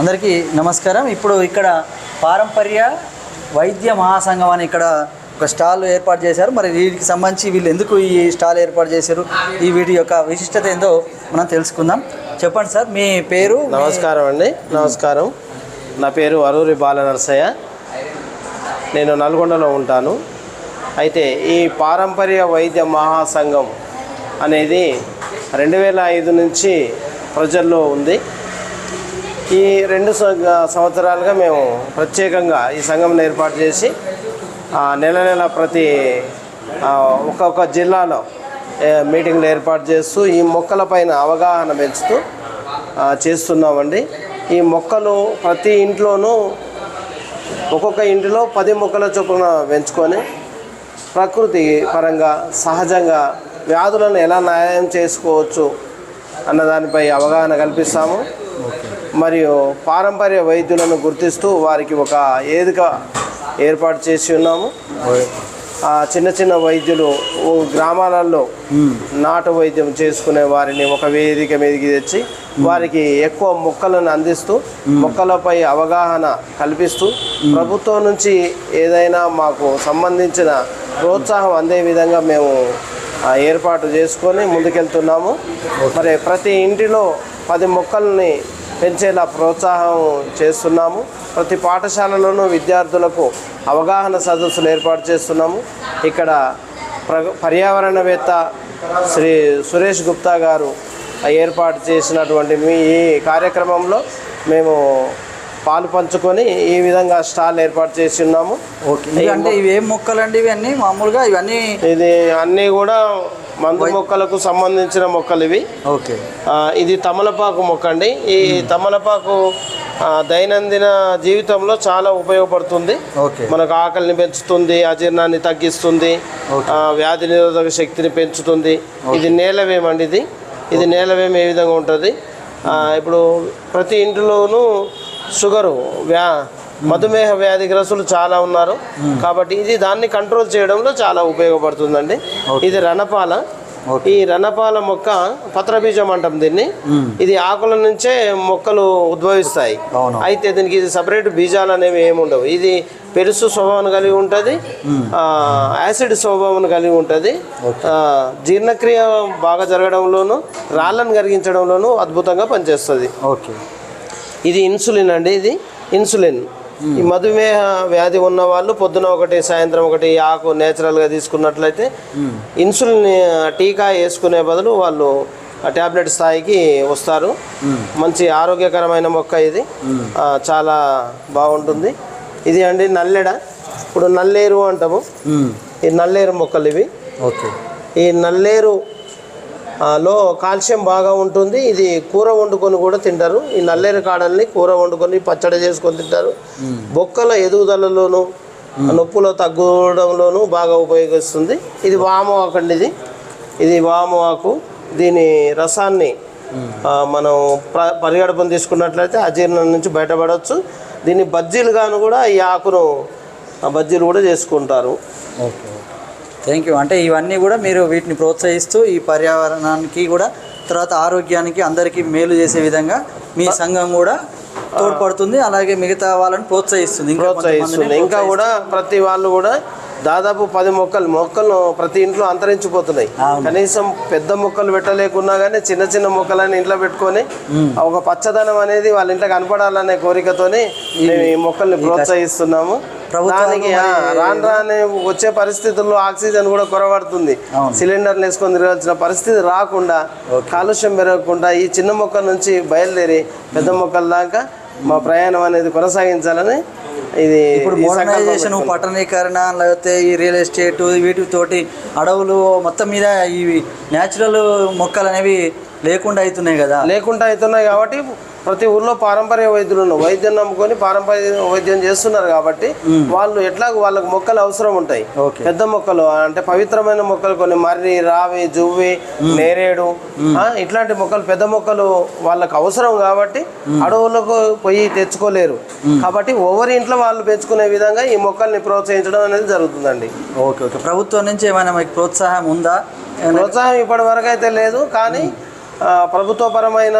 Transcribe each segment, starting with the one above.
అందరికీ నమస్కారం. ఇప్పుడు ఇక్కడ పారంపర్య వైద్య మహాసంఘం అని ఇక్కడ ఒక స్టాల్ ఏర్పాటు చేశారు. మరి వీటికి సంబంధించి వీళ్ళు ఎందుకు ఈ స్టాల్ ఏర్పాటు చేశారు? ఈ వీటి యొక్క విశిష్టత ఏందో మనం తెలుసుకుందాం. చెప్పండి సార్ మీ పేరు నమస్కారం అండి. నమస్కారం. నా పేరు అరూరి బాల నరసయ్య నేను నల్గొండలో ఉంటాను. అయితే ఈ పారంపర్య వైద్య మహాసంఘం అనేది రెండు వేల ఐదు నుంచి ప్రజల్లో ఉంది. ఈ రెండు సంవత్సరాలుగా మేము ప్రత్యేకంగా ఈ సంఘం ఏర్పాటు చేసి నెల నెల ప్రతి ఒక్కొక్క జిల్లాలో మీటింగ్లు ఏర్పాటు చేస్తూ ఈ మొక్కలపైన అవగాహన పెంచుతూ చేస్తున్నామండి. ఈ మొక్కలు ప్రతి ఇంట్లోనూ ఒక్కొక్క ఇంటిలో పది మొక్కల చొప్పున పెంచుకొని ప్రకృతి పరంగా సహజంగా వ్యాధులను ఎలా న్యాయం చేసుకోవచ్చు అన్న దానిపై అవగాహన కల్పిస్తాము. మరియు పారంపర్య వైద్యులను గుర్తిస్తూ వారికి ఒక వేదిక ఏర్పాటు చేసి ఉన్నాము. ఆ చిన్న చిన్న వైద్యులు గ్రామాలలో నాటు వైద్యం చేసుకునే వారిని ఒక వేదిక మీదకి తెచ్చి వారికి ఎక్కువ మొక్కలను అందిస్తూ మొక్కలపై అవగాహన కల్పిస్తూ ప్రభుత్వం నుంచి ఏదైనా మాకు సంబంధించిన ప్రోత్సాహం అందే విధంగా మేము ఏర్పాటు చేసుకొని ముందుకెళ్తున్నాము. మరి ప్రతి ఇంటిలో పది మొక్కల్ని పెంచేలా ప్రోత్సాహం చేస్తున్నాము. ప్రతి పాఠశాలలోనూ విద్యార్థులకు అవగాహన సదస్సులు ఏర్పాటు చేస్తున్నాము. ఇక్కడ ప్ర పర్యావరణవేత్త శ్రీ సురేష్ గుప్తా గారు ఏర్పాటు చేసినటువంటి మీ ఈ కార్యక్రమంలో మేము పాలు పంచుకొని ఈ విధంగా స్టాల్ ఏర్పాటు చేసి ఉన్నాము. ఓకే. ఇవి అంటే ఇవి ఏం మొక్కలండి ఇవన్నీ? మామూలుగా ఇవన్నీ ఇది అన్నీ కూడా మందు మొక్కలకు సంబంధించిన మొక్కలు ఇవి. ఓకే. ఇది తమలపాకు మొక్క అండి. ఈ తమలపాకు దైనందిన జీవితంలో చాలా ఉపయోగపడుతుంది. ఓకే. మనకు ఆకలిని పెంచుతుంది అజీర్ణాన్ని తగ్గిస్తుంది వ్యాధి నిరోధక శక్తిని పెంచుతుంది. ఇది నేలవేమండి ఇది. ఇది నేలవేం ఏ విధంగా ఉంటుంది? ఇప్పుడు ప్రతి ఇంటిలోనూ షుగరు వ్యా మధుమేహ వ్యాధిగ్రస్తులు చాలా ఉన్నారు. కాబట్టి ఇది దాన్ని కంట్రోల్ చేయడంలో చాలా ఉపయోగపడుతుందండి. ఇది రణపాల. ఈ రణపాల మొక్క పత్రబీజం అంటాం దీన్ని. ఇది ఆకుల నుంచే మొక్కలు ఉద్భవిస్తాయి. అవును. అయితే దీనికి ఇది సపరేట్ బీజాలు అనేవి ఏమి ఉండవు. ఇది పెరుసు స్వభావం కలిగి ఉంటుంది. ఆ, యాసిడ్ స్వభావం కలిగి ఉంటుంది. ఆ, జీర్ణక్రియ బాగా జరగడంలోను రాళ్ళను కరిగించడంలోనూ అద్భుతంగా పనిచేస్తుంది. ఓకే. ఇది ఇన్సులిన్ అండి ఇది. ఇన్సులిన్. ఈ మధుమేహ వ్యాధి ఉన్న వాళ్ళు పొద్దున ఒకటి సాయంత్రం ఒకటి ఆకు నేచురల్గా తీసుకున్నట్లయితే ఇన్సులిన్ టీకా వేసుకునే బదులు వాళ్ళు ట్యాబ్లెట్ స్థాయికి వస్తారు. మంచి ఆరోగ్యకరమైన మొక్క ఇది. చాలా బాగుంటుంది. ఇది అండి నల్లెడ. ఇప్పుడు నల్లేరు అంటాము. ఈ నల్లేరు మొక్కలు ఇవి. ఓకే. ఈ నల్లేరు లో కాల్షియం బాగా ఉంటుంది. ఇది కూర వండుకొని కూడా తింటారు. ఈ నల్లేరు కాడల్ని కూర వండుకొని పచ్చడి చేసుకొని తింటారు. బొక్కల ఎదుగుదలలోను నొప్పుల తగ్గడంలోనూ బాగా ఉపయోగిస్తుంది. ఇది వాము ఆకు అండి ఇది. ఇది వాము ఆకు. దీని రసాన్ని మనం ప్ర పరిగడపం తీసుకున్నట్లయితే అజీర్ణం నుంచి బయటపడవచ్చు దీన్ని బజ్జీలుగాను కూడా ఈ ఆకును ఆ, బజ్జీలు కూడా చేసుకుంటారు. ఓకే. థ్యాంక్ యూ అంటే ఇవన్నీ కూడా మీరు వీటిని ప్రోత్సహిస్తూ ఈ పర్యావరణానికి కూడా తర్వాత ఆరోగ్యానికి అందరికీ మేలు చేసే విధంగా మీ సంఘం కూడా తోడ్పడుతుంది అలాగే మిగతా వాళ్ళని ప్రోత్సహిస్తుంది. ఇంకా ప్రోత్సహిస్తుంది. ఇంకా కూడా ప్రతి వాళ్ళు కూడా దాదాపు పది మొక్కలు మొక్కలు ప్రతి ఇంట్లో అంతరించిపోతున్నాయి. కనీసం పెద్ద మొక్కలు పెట్టలేకున్నా కానీ చిన్న చిన్న మొక్కలని ఇంట్లో పెట్టుకొని ఒక పచ్చదనం అనేది వాళ్ళ ఇంట్లో కనపడాలనే కోరికతోని మేము ఈ మొక్కల్ని ప్రోత్సహిస్తున్నాము. దానికి ఆ, రాను రాని వచ్చే పరిస్థితుల్లో ఆక్సిజన్ కూడా కొరబడుతుంది. సిలిండర్లు వేసుకొని తిరగాల్సిన పరిస్థితి రాకుండా కాలుష్యం పెరగకుండా ఈ చిన్న మొక్కల నుంచి బయలుదేరి పెద్ద మొక్కల దాకా మా ప్రయాణం అనేది కొనసాగించాలని ఇది ఇప్పుడు మోడర్నైజేషన్ పెట్టుకున్నాం. పట్టణీకరణ లేకపోతే ఈ రియల్ ఎస్టేట్ వీటితోటి అడవులు మొత్తం మీద ఇవి న్యాచురల్ మొక్కలు అనేవి లేకుండా అవుతున్నాయి కదా లేకుండా అవుతున్నాయి కాబట్టి ప్రతి ఊర్లో పారంపర్య వైద్యులు ఉన్నారు. వైద్యం నమ్ముకొని పారంపర్య వైద్యం చేస్తున్నారు కాబట్టి వాళ్ళు ఎట్లా వాళ్ళకి మొక్కలు అవసరం ఉంటాయి. పెద్ద మొక్కలు అంటే పవిత్రమైన మొక్కలు కొన్ని మర్రి రావి జువ్వి నేరేడు ఇట్లాంటి మొక్కలు పెద్ద మొక్కలు వాళ్ళకి అవసరం కాబట్టి అడవులకు పోయి తెచ్చుకోలేరు. కాబట్టి ఎవరి ఇంట్లో వాళ్ళు పెంచుకునే విధంగా ఈ మొక్కల్ని ప్రోత్సహించడం అనేది జరుగుతుందండి. Okay okay. ప్రభుత్వం నుంచి ఏమైనా మీకు ప్రోత్సాహం ఉందా? ప్రోత్సాహం ఇప్పటి వరకు అయితే లేదు కానీ ప్రభుత్వపరమైన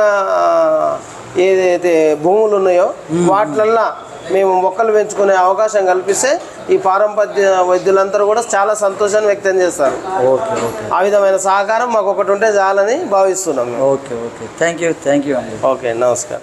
ఏదైతే భూములు ఉన్నాయో వాటిలల్లో మేము మొక్కలు పెంచుకునే అవకాశం కల్పిస్తే ఈ పారంపర్య వైద్యులందరూ కూడా చాలా సంతోషాన్ని వ్యక్తం చేస్తారు. Okay okay. ఆ విధమైన సహకారం మాకు ఒకటి ఉంటే చాలని భావిస్తున్నాం okay okay. Thank you thank you okay నమస్కారం.